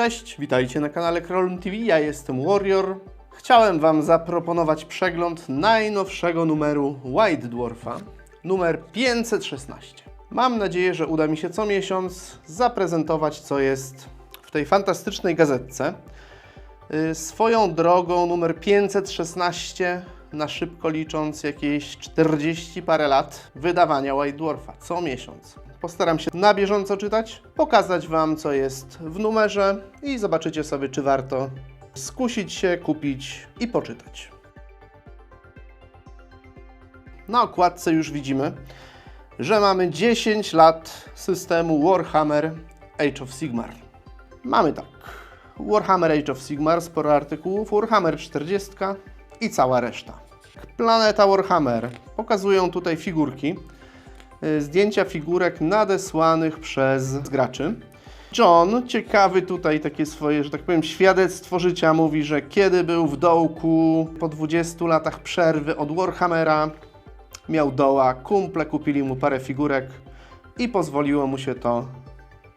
Cześć, witajcie na kanale Krolum TV, ja jestem Warrior. Chciałem Wam zaproponować przegląd najnowszego numeru White Dwarfa, numer 516. Mam nadzieję, że uda mi się co miesiąc zaprezentować, co jest w tej fantastycznej gazetce. Y, Swoją drogą numer 516, na szybko licząc jakieś 40 parę lat wydawania White Dwarfa co miesiąc. Postaram się na bieżąco czytać, pokazać Wam co jest w numerze i zobaczycie sobie czy warto skusić się, kupić i poczytać. Na okładce już widzimy, że mamy 10 lat systemu Warhammer Age of Sigmar. Mamy tak. Warhammer Age of Sigmar, sporo artykułów, Warhammer 40 i cała reszta. Planeta Warhammer. Pokazują tutaj figurki. y, Zdjęcia figurek nadesłanych przez graczy. John, ciekawy tutaj takie swoje, że tak powiem, świadectwo życia, mówi, że kiedy był w dołku po 20 latach przerwy od Warhammera, miał doła, kumple kupili mu parę figurek i pozwoliło mu się to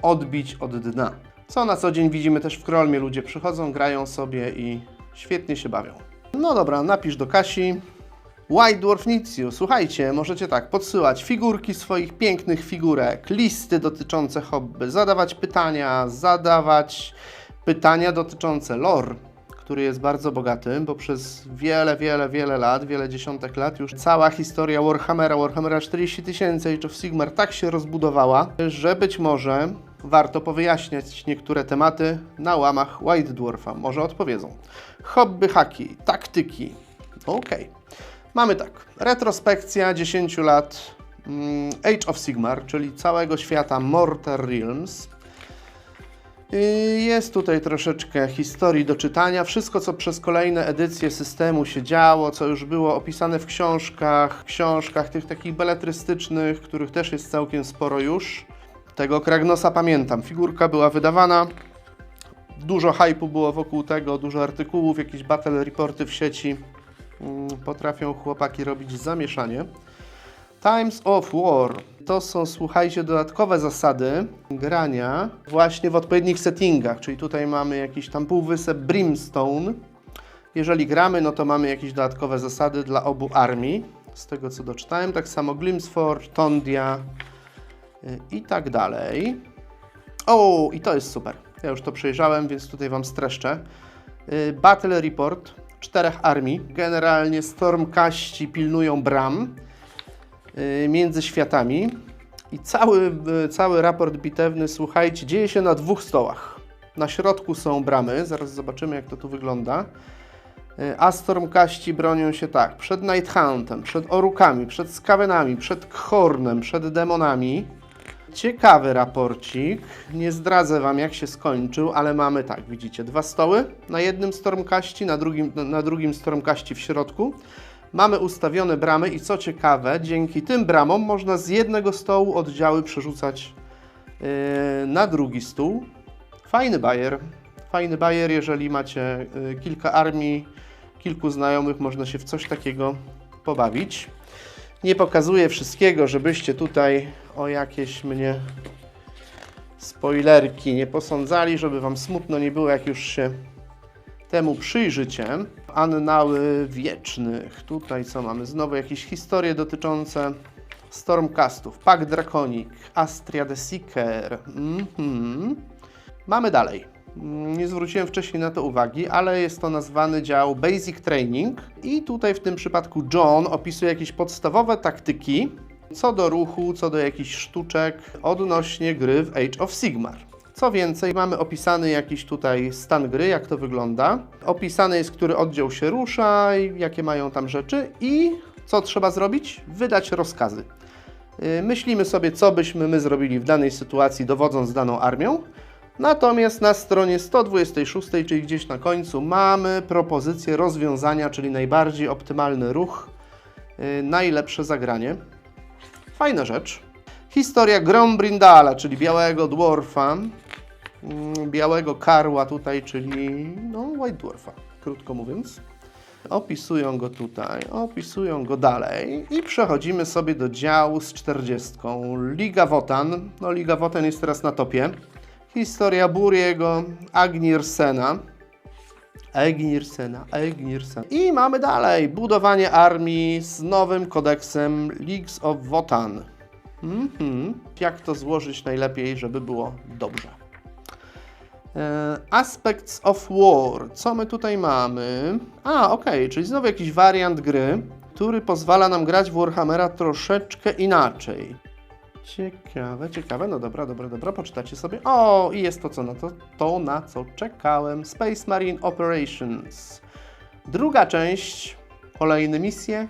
odbić od dna. Co na co dzień widzimy też w Krolmie. Ludzie przychodzą, grają sobie i świetnie się bawią. No dobra, napisz do Kasi. White Dwarf Nicju, słuchajcie, możecie tak podsyłać figurki swoich pięknych figurek, listy dotyczące hobby, zadawać pytania, zadawać pytania dotyczące lore, który jest bardzo bogaty, bo przez wiele, wiele, wiele lat, wiele dziesiątek lat już cała historia Warhammera, Warhammera 40 tysięcy, Age of Sigmar tak się rozbudowała, że być może warto powyjaśniać niektóre tematy na łamach White Dwarfa. Może odpowiedzą. Hobby, haki, taktyki. Okej. Mamy tak. Retrospekcja 10 lat mm, Age of Sigmar, czyli całego świata Mortar Realms. Jest tutaj troszeczkę historii do czytania. Wszystko, co przez kolejne edycje systemu się działo, co już było opisane w książkach, książkach tych takich beletrystycznych, których też jest całkiem sporo już. Tego Kragnosa pamiętam. Figurka była wydawana. Dużo hypu było wokół tego, dużo artykułów, jakieś battle reporty w sieci. Mm, Potrafią chłopaki robić zamieszanie. Times of War to są, słuchajcie, dodatkowe zasady grania właśnie w odpowiednich settingach, czyli tutaj mamy jakiś tam półwysep Brimstone. Jeżeli gramy, no to mamy jakieś dodatkowe zasady dla obu armii, z tego co doczytałem. Tak samo Glimsforge, Tondia i tak dalej. O, i to jest super. Ja już to przejrzałem, więc tutaj Wam streszczę. Y, Battle Report czterech armii. Generalnie Stormcaści pilnują bram y, między światami. I cały, y, cały raport bitewny, słuchajcie, dzieje się na dwóch stołach. Na środku są bramy, zaraz zobaczymy jak to tu wygląda. A Stormcaści bronią się tak, przed Nighthuntem, przed Orukami, przed Skavenami, przed Khornem, przed demonami. Ciekawy raporcik. Nie zdradzę Wam, jak się skończył, ale mamy tak, widzicie, dwa stoły. Na jednym Stormcaści, na drugim, na drugim Stormcaści w środku. Mamy ustawione bramy i co ciekawe, dzięki tym bramom można z jednego stołu oddziały przerzucać yy, na drugi stół. Fajny bajer. Fajny bajer, jeżeli macie yy, kilka armii, kilku znajomych, można się w coś takiego pobawić. Nie pokazuję wszystkiego, żebyście tutaj o jakieś mnie spoilerki nie posądzali, żeby Wam smutno nie było, jak już się temu przyjrzycie. Annały wiecznych. Tutaj co mamy? Znowu jakieś historie dotyczące Stormcastów. Pack Draconic, Astria the Seeker. Mhm. Mamy dalej. Mm, Nie zwróciłem wcześniej na to uwagi, ale jest to nazwany dział Basic Training i tutaj w tym przypadku John opisuje jakieś podstawowe taktyki co do ruchu, co do jakichś sztuczek odnośnie gry w Age of Sigmar. Co więcej, mamy opisany jakiś tutaj stan gry, jak to wygląda. Opisany jest, który oddział się rusza, jakie mają tam rzeczy i co trzeba zrobić? Wydać rozkazy. Yy, Myślimy sobie, co byśmy my zrobili w danej sytuacji, dowodząc daną armią. Natomiast na stronie 126, czyli gdzieś na końcu, mamy propozycję rozwiązania, czyli najbardziej optymalny ruch, yy, najlepsze zagranie. Fajna rzecz. Historia Grombrindala, czyli białego dwarfa, mm, białego karła tutaj, czyli no, White Dwarfa, krótko mówiąc. Opisują go tutaj, opisują go dalej i przechodzimy sobie do działu z 40. Liga Wotan. No, Liga Wotan jest teraz na topie. Historia Buriego, Agnirsena. Egnirsena, Egnirsena. I mamy dalej budowanie armii z nowym kodeksem Leagues of Wotan. Mhm. Jak to złożyć najlepiej, żeby było dobrze. E, Aspects of War. Co my tutaj mamy? A, okej, czyli znowu jakiś wariant gry, który pozwala nam grać w Warhammera troszeczkę inaczej. Ciekawe, ciekawe. No dobra, dobra, dobra, poczytacie sobie. O, i jest to, co na to, to na co czekałem. Space Marine Operations. Druga część, kolejne misje.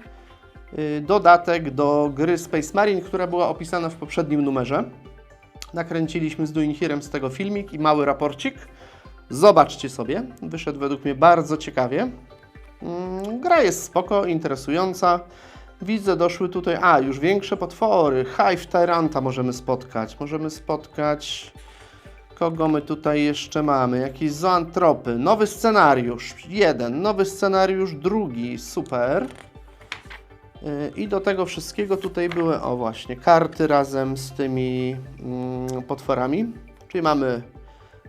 y, Dodatek do gry Space Marine, która była opisana w poprzednim numerze. Nakręciliśmy z Duinhirem z tego filmik i mały raporcik. Zobaczcie sobie. Wyszedł według mnie bardzo ciekawie. Mm, Gra jest spoko, interesująca. Widzę, doszły tutaj, a już większe potwory. Hive Tyranta możemy spotkać. Możemy spotkać. Kogo my tutaj jeszcze mamy? Jakieś zoantropy. Nowy scenariusz. Jeden. Nowy scenariusz. Drugi. Super. Yy, I do tego wszystkiego tutaj były, o właśnie, karty razem z tymi mm, potworami. Czyli mamy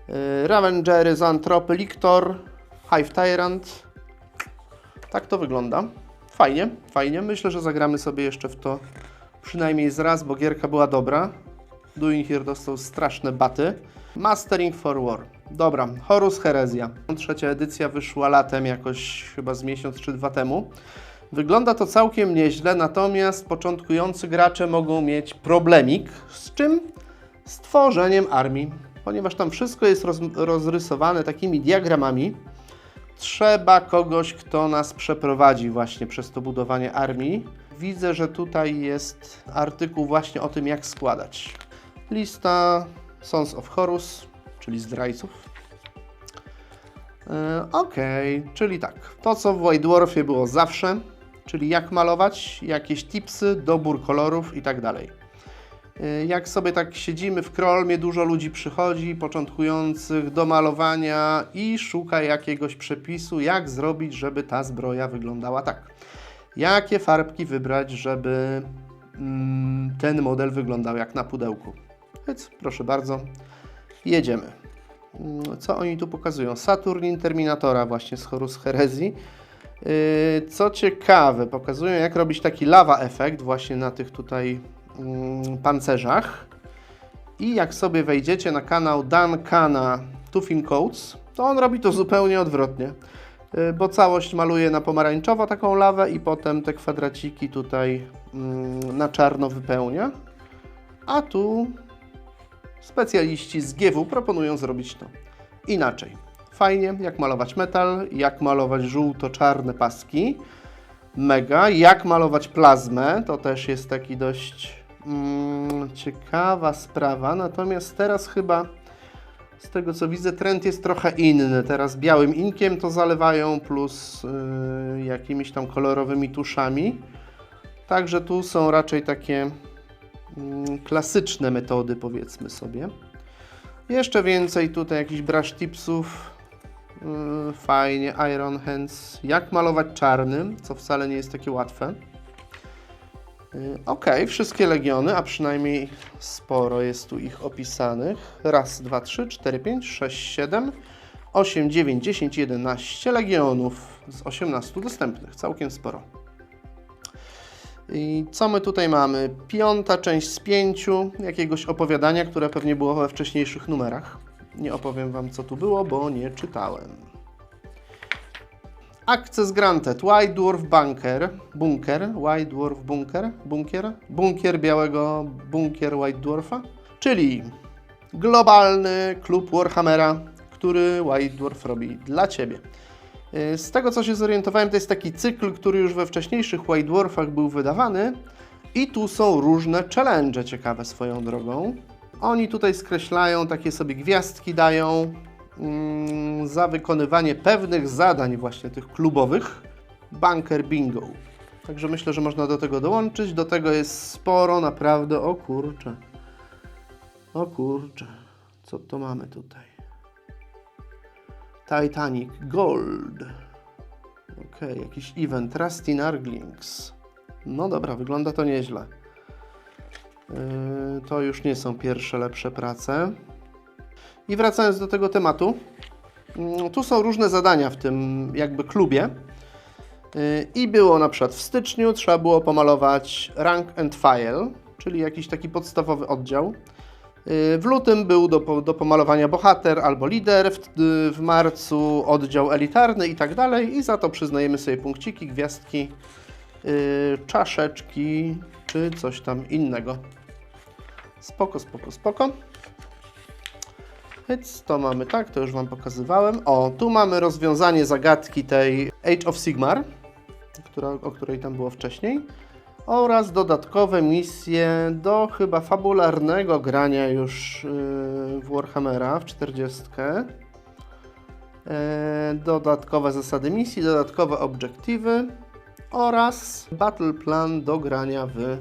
yy, Ravengery, Zoantropy, Lictor, Hive Tyrant. Tak to wygląda. Fajnie, fajnie. Myślę, że zagramy sobie jeszcze w to przynajmniej z raz, bo gierka była dobra. Doing Here dostał straszne baty. Mastering for War. Dobra, Horus Herezja. Trzecia edycja wyszła latem, jakoś chyba z miesiąc czy dwa temu. Wygląda to całkiem nieźle, natomiast początkujący gracze mogą mieć problemik. Z czym? Z tworzeniem armii. Ponieważ tam wszystko jest roz, rozrysowane takimi diagramami, trzeba kogoś, kto nas przeprowadzi właśnie przez to budowanie armii. Widzę, że tutaj jest artykuł właśnie o tym, jak składać. Lista Sons of Horus, czyli zdrajców. E, Okej, czyli tak, to co w White Dwarfie było zawsze, czyli jak malować, jakieś tipsy, dobór kolorów i tak dalej. E, Jak sobie tak siedzimy w Krolmie, dużo ludzi przychodzi, początkujących do malowania i szuka jakiegoś przepisu, jak zrobić, żeby ta zbroja wyglądała tak. Jakie farbki wybrać, żeby mm, ten model wyglądał jak na pudełku. Więc proszę bardzo, jedziemy. Mm, Co oni tu pokazują? Saturnin Terminatora właśnie z Horus Herezji. Yy, Co ciekawe, pokazują jak robić taki lava efekt właśnie na tych tutaj pancerzach. I jak sobie wejdziecie na kanał Duncana Tufin Coats, to on robi to zupełnie odwrotnie. Yy, Bo całość maluje na pomarańczowo taką lawę i potem te kwadraciki tutaj mm, na czarno wypełnia. A tu specjaliści z GW proponują zrobić to inaczej. Fajnie, jak malować metal, jak malować żółto-czarne paski. Mega. Jak malować plazmę, to też jest taki dość mm, ciekawa sprawa. Natomiast teraz chyba, z tego co widzę, trend jest trochę inny. Teraz białym inkiem to zalewają, plus y, jakimiś tam kolorowymi tuszami. Także tu są raczej takie mm, klasyczne metody, powiedzmy sobie. Jeszcze więcej tutaj jakichś brush tipsów. Yy, Fajnie, Iron Hands. Jak malować czarnym, co wcale nie jest takie łatwe. Yy, Ok, wszystkie legiony, a przynajmniej sporo jest tu ich opisanych. Raz, dwa, trzy, cztery, pięć, sześć, siedem, osiem, dziewięć, dziesięć, jedenaście legionów z 18 dostępnych. Całkiem sporo. I co my tutaj mamy? Piąta część z pięciu jakiegoś opowiadania, które pewnie było we wcześniejszych numerach. Nie opowiem Wam, co tu było, bo nie czytałem. Access Granted. White Dwarf Bunker. Bunker. White Dwarf Bunker. Bunkier. Bunkier białego bunkier White Dwarfa. Czyli globalny klub Warhammera, który White Dwarf robi dla Ciebie. Yy, Z tego co się zorientowałem, to jest taki cykl, który już we wcześniejszych White Dwarfach był wydawany. I tu są różne challenge ciekawe swoją drogą. Oni tutaj skreślają, takie sobie gwiazdki dają za wykonywanie pewnych zadań właśnie tych klubowych. Bunker Bingo. Także myślę, że można do tego dołączyć. Do tego jest sporo, naprawdę. O kurczę. O kurczę. Co to mamy tutaj? Titanic Gold. Okej, jakiś event. Rusty Narglings. No dobra, wygląda to nieźle. Yy, To już nie są pierwsze lepsze prace. I wracając do tego tematu, mm, tu są różne zadania w tym jakby klubie. Y, I było na przykład w styczniu trzeba było pomalować rank and file, czyli jakiś taki podstawowy oddział. Y, W lutym był do, do pomalowania bohater albo lider, w, w marcu oddział elitarny i tak dalej. I za to przyznajemy sobie punkciki, gwiazdki, y, czaszeczki czy coś tam innego. Spoko, spoko, spoko. Więc to mamy tak, to już Wam pokazywałem. O, tu mamy rozwiązanie zagadki tej Age of Sigmar, która, o której tam było wcześniej. Oraz dodatkowe misje do chyba fabularnego grania już yy, w Warhammera w 40. E, dodatkowe zasady misji, dodatkowe obiektywy oraz battle plan do grania w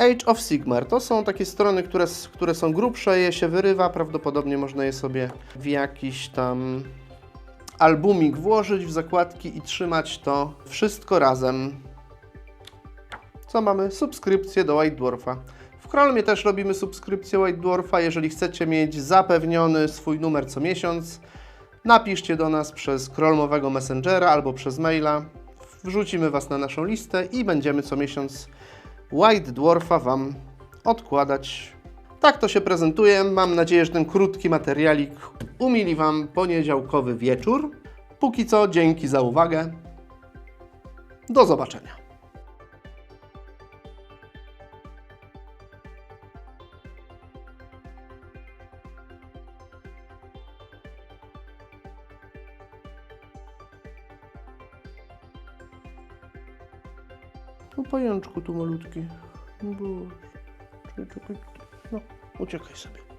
Age of Sigmar. To są takie strony, które, które są grubsze, je się wyrywa, prawdopodobnie można je sobie w jakiś tam albumik włożyć w zakładki i trzymać to wszystko razem. Co mamy? Subskrypcję do White Dwarfa. W Krolmie też robimy subskrypcję White Dwarfa. Jeżeli chcecie mieć zapewniony swój numer co miesiąc, napiszcie do nas przez Krolmowego Messengera albo przez maila. Wrzucimy Was na naszą listę i będziemy co miesiąc White Dwarfa Wam odkładać. Tak to się prezentuje. Mam nadzieję, że ten krótki materialik umili Wam poniedziałkowy wieczór. Póki co, dzięki za uwagę. Do zobaczenia. Pajączku tu malutki. Boże. Czekaj. No, uciekaj sobie.